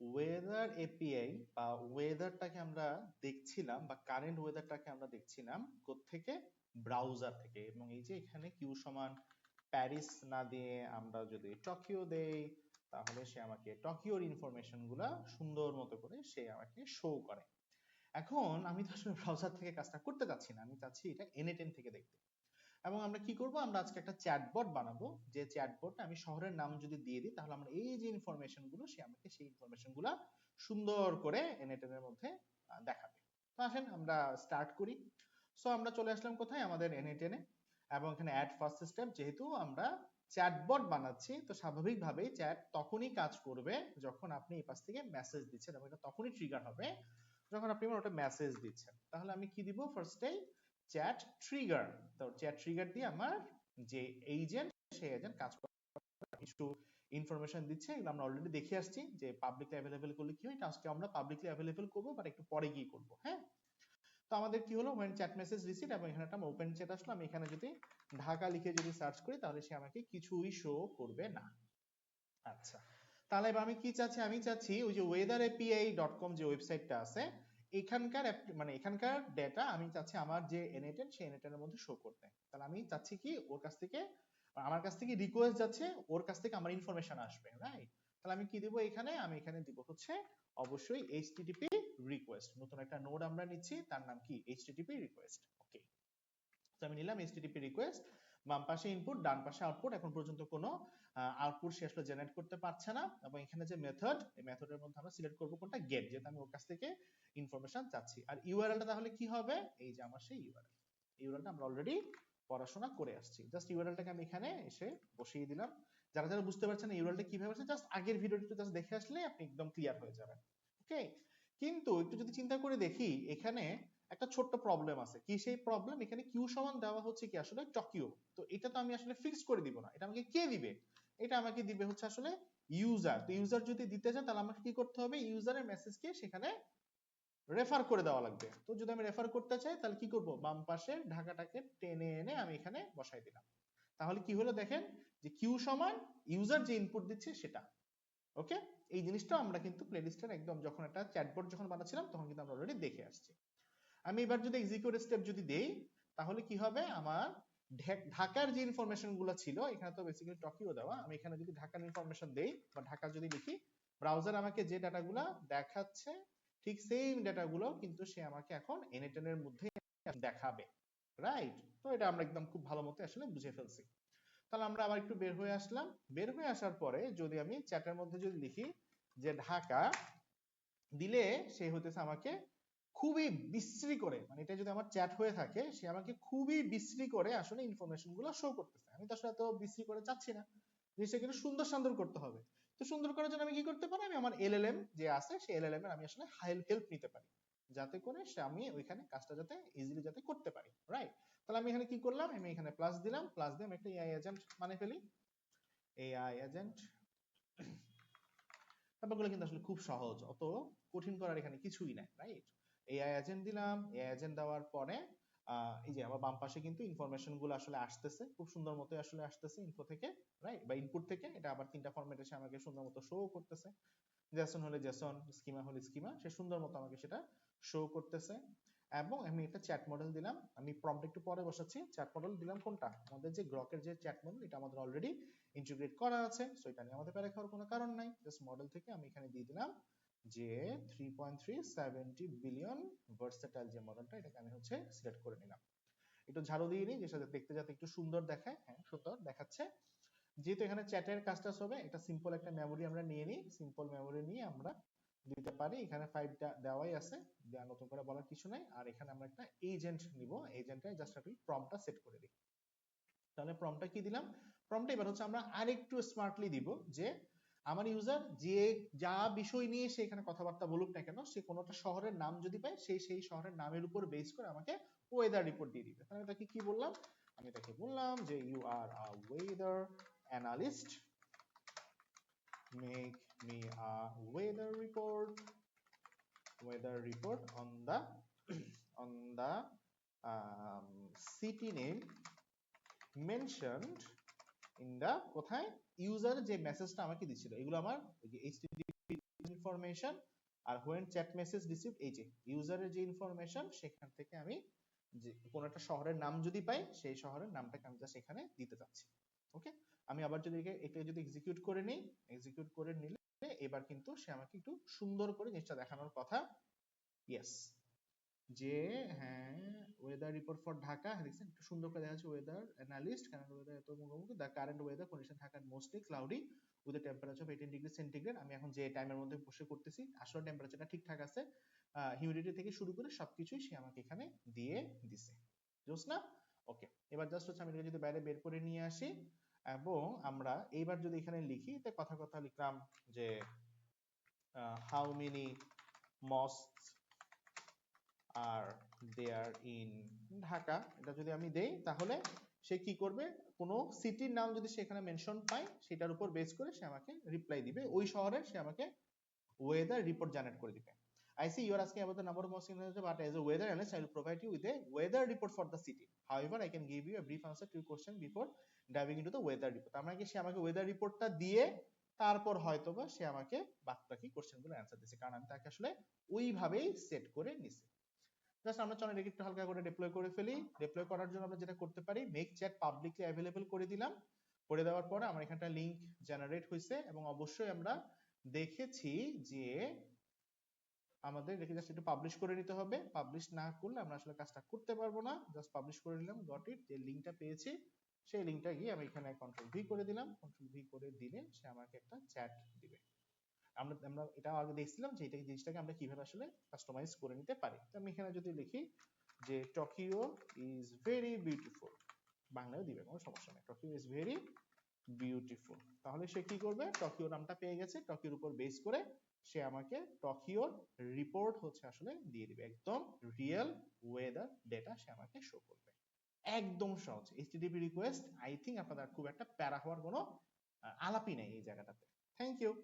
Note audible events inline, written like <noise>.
Weather API বা ওয়েদারটাকে আমরা দেখছিলাম বা কারেন্ট ওয়েদারটাকে আমরা দেখছিলাম থেকে ব্রাউজার থেকে। এবং এই যে এখানে কিউ সমান প্যারিস না দিয়ে আমরা যদি টোকিও দেই, তাহলে সে আমাকে টোকিওর ইনফরমেশনগুলা সুন্দর মতো করে সে আমাকে শো করে। এখন আমি তো আসলে ব্রাউজার থেকে কাজটা করতে চাচ্ছি না। আমি চাচ্ছি এটা এনএটেন থেকে দেখতে। এবং আমরা কি করব? আমরা আজকে একটা চ্যাটবট বানাবো। যে চ্যাটবট আমি শহরের নাম যদি দিয়ে দিই, তাহলে আমরা এই যে ইনফরমেশনগুলো, সে আমাকে সেই ইনফরমেশনগুলা সুন্দর করে এনএটেন এর মধ্যে দেখাবে। তো আসেন, আমরা স্টার্ট করি। সো আমরা চলে আসলাম কোথায়? আমাদের এনএটেন এবং এখানে অ্যাড ফার্স্ট স্টেপ যেহেতু আমরা চ্যাটবট বানাচ্ছি, তো স্বাভাবিকভাবেই চ্যাট তখনই কাজ করবে যখন আপনি এই পাশ থেকে মেসেজ দিচ্ছেন এবং এটা তখনই ট্রিগার হবে যখন আপনি ওটা মেসেজ দিচ্ছেন। তাহলে আমি কি দিব? ফার্স্টেই চ্যাট ট্রিগার তো চ্যাট ট্রিগার দিয়ে আমার যে এজেন্ট সেই এজেন্ট কাজ কিছু ইনফরমেশন দিচ্ছে, এগুলো আমরা অলরেডি দেখে আসছি যে পাবলিকলি অ্যাভেলেবেল করলে কি হয়? আজকে আমরা পাবলিকলি অ্যাভেলেবেল করব বাট একটু পরে গিয়ে করব হ্যাঁ? তো আমাদের কি হলো? when চ্যাট মেসেজ রিসিভ এবং এখানে একটা ওপেন চ্যাট আসলো, আমি এখানে যদি ঢাকা লিখে যদি সার্চ করি, তাহলে সে আমাকে কিছুই শো করবে না। আচ্ছা। তাহলে এবার আমি কি চাচ্ছি? আমি চাচ্ছি ওই যে ডট কম যে ওয়েবসাইটটা আছে এখানকার মানে এখানকার ডেটা আমি চাচ্ছি আমার যে এনএটেন সেই এনএটেন এর মধ্যে শো করতে। তাহলে আমি চাচ্ছি কি ওর কাছ থেকে, আমার কাছ থেকে রিকোয়েস্ট যাচ্ছে, ওর কাছ থেকে আমার ইনফরমেশন আসবে রাইট তাহলে আমি কি দিব এখানে? আমি এখানে দিব হচ্ছে অবশ্যই এইচটিটিপি রিকোয়েস্ট নতুন একটা নোড আমরা নিচ্ছি, তার নাম কি? এইচটিটিপি রিকোয়েস্ট ওকে তো আমি নিলাম এইচটিটিপি রিকোয়েস্ট বাম পাশে ইনপুট ডান পাশে আউটপুট এখন পর্যন্ত কোনো আউটপুট সে আসলে জেনারেট করতে পারছে না। এবং এখানে যে মেথড এই মেথডের মধ্যে আমরা সিলেক্ট করব কোনটা? গেট যেটা আমি ওর কাছ থেকে ইনফরমেশন চাচ্ছি। আর ইউআরএলটা তাহলে কি হবে? এই যে আমার সেই ইউআরএল ইউআরএলটা আমরা অলরেডি পড়াশোনা করে আসছি। জাস্ট ইউআরএলটাকে আমি এখানে এসে বসিয়ে দিলাম। যারা যারা বুঝতে পারছেন ইউআরএলটা কীভাবে হচ্ছে জাস্ট আগের ভিডিওটি জাস্ট দেখে আসলে আপনি একদম ক্লিয়ার হয়ে যাবেন। ওকে কিন্তু একটু যদি চিন্তা করে দেখি, এখানে একটা ছোট্ট প্রবলেম আছে। কি সেই প্রবলেম এখানে কিউ সমান দেওয়া হচ্ছে কি আসলে টকিও। তো এটা তো আমি আসলে ফিক্স করে দিব না। এটা আমাকে কে দিবে? এটা আমাকে দিবে হচ্ছে আসলে ইউজার তো ইউজার যদি দিতে চান তাহলে আমাকে কি করতে হবে? ইউজারের মেসেজকে সেখানে রেফার করে দেওয়া লাগবে। তো যদি আমি রেফার করতে চাই, তাহলে কি করব? বাম পাশে ঢাকাটাকে টেনে এনে আমি এখানে বসাই দিলাম। তাহলে কি হলো দেখেন? যে কিউ সমান ইউজার যে ইনপুট দিচ্ছে সেটা। ওকে এই জিনিসটা আমরা কিন্তু প্লেলিস্টের একদম যখন একটা চ্যাটবট যখন বানাচ্ছিলাম, তখন কিন্তু আমরা অলরেডি দেখে আসছি। আমি এবার যদি এক্সিকিউট স্টেপ যদি দেই, তাহলে কি হবে? আমার ঢাকার যে ইনফরমেশনগুলো ছিল, এখানে তো বেসিক্যালি টকিও দেওয়া। আমি এখানে যদি ঢাকার ইনফরমেশন দেই বা ঢাকা যদি লিখি ব্রাউজার আমাকে যে ডাটাগুলো দেখাচ্ছে, ঠিক সেম ডাটাগুলো কিন্তু সে আমাকে এখন এনএটেন এর মধ্যে দেখাবে। রাইট তো এটা আমরা একদম খুব ভালো মতো আসলে বুঝে ফেলছি। তাহলে আমরা আবার একটু বের হয়ে আসলাম। বের হয়ে আসার পরে যদি আমি চ্যাটের মধ্যে যদি লিখি যে ঢাকা, দিলে সে হতেছে আমাকে খুবই বিশ্রী করে মানে এটা যদি আমার চ্যাট হয়ে থাকে, সে আমাকে খুবই বিশ্রী করে আসলে ইনফরমেশনগুলো শো করতেছে। আমি তো আসলে এত বিশ্রী করে চাচ্ছি না। জিনিসটা কিন্তু সুন্দর সুন্দর করতে হবে। তো সুন্দর করার জন্য আমি কি করতে পারি? আমি আমার এলএলএম যে আছে সেই এলএলএম এর আমি আসলে হেল্প নিতে পারি। যাতে করে সে আমি ওইখানে কাজটা যাতে ইজিলি যাতে করতে পারি রাইট তাহলে আমি এখানে কি করলাম? আমি এখানে প্লাস দিলাম। প্লাস দিয়ে আমি একটা এআই এজেন্ট মানে ফেলি। এআই এজেন্ট <clears throat> ব্যাপারগুলো কিন্তু আসলে খুব সহজ, অত কঠিন করার এখানে কিছুই নাই রাইট এআই এজেন্ট দিলাম এআই এজেন্ট দেওয়ার পরে এই যে আমার বাম পাশে কিন্তু ইনফরমেশনগুলো আসলে আসতেছে খুব সুন্দর মতো আসলে আসতেছে ইনফো থেকে রাইট বা ইনপুট থেকে এটা আবার তিনটা ফরম্যাট এসে আমাকে সুন্দর মতো শো করতেছে। জেসন হলে জেসন স্কিমা হলে স্কিমা সে সুন্দর মতো আমাকে সেটা শো করতেছে। এবং আমি একটা চ্যাট মডেল দিলাম আমি প্রম্পট একটু পরে বসাচ্ছি চ্যাট মডেল দিলাম কোনটা? আমাদের যে গ্রকের যে চ্যাট মডেল এটা আমাদের অলরেডি ইন্টিগ্রেট করা আছে সো এটা নিয়ে আমাদের প্যারা খাওয়ার কোনো কারণ নাই জাস্ট মডেল থেকে আমি এখানে দিয়ে দিলাম। যে 3.370 বিলিয়ন ভার্সেটাইল যে মডেলটা এটাকে আমি হচ্ছে সিলেক্ট করে নিলাম। একটু ঝাড়ু দিয়ে নিই, যে সাথে দেখতে যাতে একটু সুন্দর দেখায়। হ্যাঁ সুন্দর দেখাচ্ছে। যেহেতু এখানে চ্যাটের কাজটা হবে, এটা সিম্পল একটা মেমোরি আমরা নিয়ে নিই। সিম্পল মেমোরি নিয়ে আমরা দিতে পারি। এখানে ফাইলটা দেওয়াই আছে। দেওয়া নতুন করে বলার কিছু নাই। আর এখানে আমরা একটা এজেন্ট নিব। এজেন্টে জাস্ট একটু প্রম্পটটা সেট করে দিই। তাহলে প্রম্পটটা কি দিলাম? প্রম্পটটা এবার হচ্ছে আমরা আরেকটু স্মার্টলি দিব, যে আমার ইউজার যে যা বিষয় নিয়ে সে এখানে কথাবার্তা বলুক না কেন সে কোনোটা শহরের নাম যদি পায় সেই সেই শহরের নামের উপর বেস করে আমাকে ওয়েদার রিপোর্ট দিয়ে দিবে। তাহলে তাকে কি বললাম? আমি তাকে বললাম যে you are a weather analyst make me a weather report. Weather report on the on the um, city name mentioned in the কোথায়? ইউজার যে মেসেজটা আমাকে দিছিল, এগুলো আমার ইনফরমেশন আর হোয়েন চ্যাট মেসেজ রিসিভ এই যে ইউজারের যে ইনফরমেশন সেখান থেকে আমি যে কোনো একটা শহরের নাম যদি পাই, সেই শহরের নামটাকে আমি জাস্ট এখানে দিতে চাচ্ছি। ওকে আমি আবার যদি একে যদি এক্সিকিউট করে নিই এক্সিকিউট করে নিলে এবার কিন্তু সে আমাকে একটু সুন্দর করে জিনিসটা দেখানোর কথা ইয়েস যে হ্যাঁ ওয়েদার রিপোর্ট ফর ঢাকা দেখছেন? একটু সুন্দর করে দেখা যাচ্ছে ওয়েদার অ্যানালিস্ট কারণ ওয়েদার এত মুখোমুখি দ্য কারেন্ট ওয়েদার কন্ডিশন ঢাকার mostly cloudy with temperature of eighteen degree centigrade আমি এখন যে টাইমের মধ্যে বসে করতেছি আসলে টেম্পারেচারটা ঠিকঠাক আছে হিউমিডিটি থেকে শুরু করে সবকিছুই সে আমাকে এখানে দিয়ে দিছে। বুঝছ না? ওকে এবার জাস্ট হচ্ছে আমি এটাকে যদি বাইরে বের করে নিয়ে আসি, এবং আমরা এইবার যদি এখানে লিখি, তে কথা কথা লিখলাম যে how many mosque are there in Dhaka এটা যদি আমি দেই তাহলে সে কি করবে কোনো সিটির নাম যদি সেখানে মেনশন পায় সেটার উপর বেস করে সে আমাকে রিপ্লাই দিবে ওই শহরের সে আমাকে ওয়েদার রিপোর্ট জেনারেট করে দিবে I see you are asking about the number of mosques in Rajasthan, but as a weather analyst, I will provide you with a weather report for the city. However, I can give you a brief answer to your question before diving into the weather report. আমরা কি সে আমাকে weather রিপোর্টটা দিয়ে তারপর হয়তোবা সে আমাকে বাকি কোশ্চেনগুলো অ্যান্সার দিচ্ছে কারণ আমি তাকে আসলে ওইভাবেই সেট করে নিছি জাস্ট আমরা চলেন এটাকে একটু হালকা করে ডিপ্লয় করে ফেলি। ডিপ্লয় করার জন্য আমরা যেটা করতে পারি মেক চ্যাট পাবলিকলি অ্যাভেলেবল করে দিলাম। করে দেওয়ার পরে আমার এখানটা লিংক জেনারেট হয়েছে এবং অবশ্যই আমরা দেখেছি যে আমাদের এটাকে জাস্ট একটু পাবলিশ করে নিতে হবে। পাবলিশ না করলে আমরা আসলে কাজটা করতে পারব না। জাস্ট পাবলিশ করে নিলাম গট ইট যে লিংকটা পেয়েছি, সেই লিংকটা গিয়ে আমি এখানে কন্ট্রোল ভি করে দিলাম। কন্ট্রোল ভি করে দিলে সে আমাকে একটা চ্যাট আমরা আমরা এটা আগে দেখছিলাম যে এটা জিনিসটাকে আমরা কীভাবে আসলে কাস্টমাইজ করে নিতে পারি। তো আমি এখানে যদি লিখি যে ইজ ভেরি বিউটিফুল বাংলায় দিবে, কোনো সমস্যা নেই। ইজ ভেরি বিউটিফুল তাহলে সে কি করবে? নামটা পেয়ে গেছে। উপর বেস করে সে আমাকে রিপোর্ট হচ্ছে আসলে দিয়ে দিবে। একদম রিয়েল ওয়েদার ডেটা সে আমাকে শো করবে। একদম সহজ। এইচটিটিপি রিকোয়েস্ট আই থিঙ্ক আপনাদের খুব একটা প্যারা হওয়ার কোনো আলাপই নেই এই জায়গাটাতে। Thank you